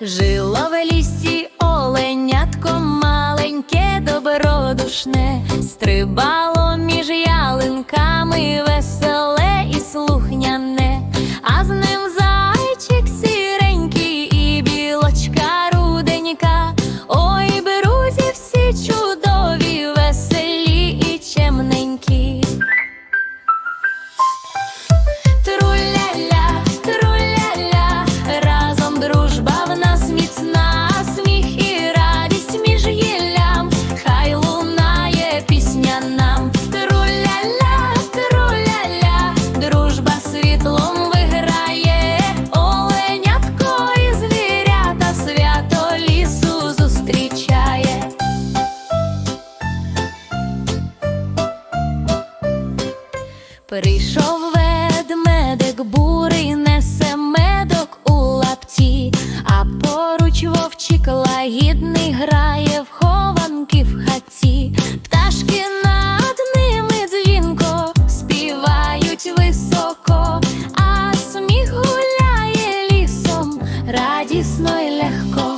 Жило в лісі оленятко маленьке, добродушне, стрибало між ялинками Прийшов ведмедик, бурий несе медок у лапті, а поруч вовчик лагідний грає в хованки в хаті, пташки над ними дзвінко співають високо, а сміх гуляє лісом радісно й легко.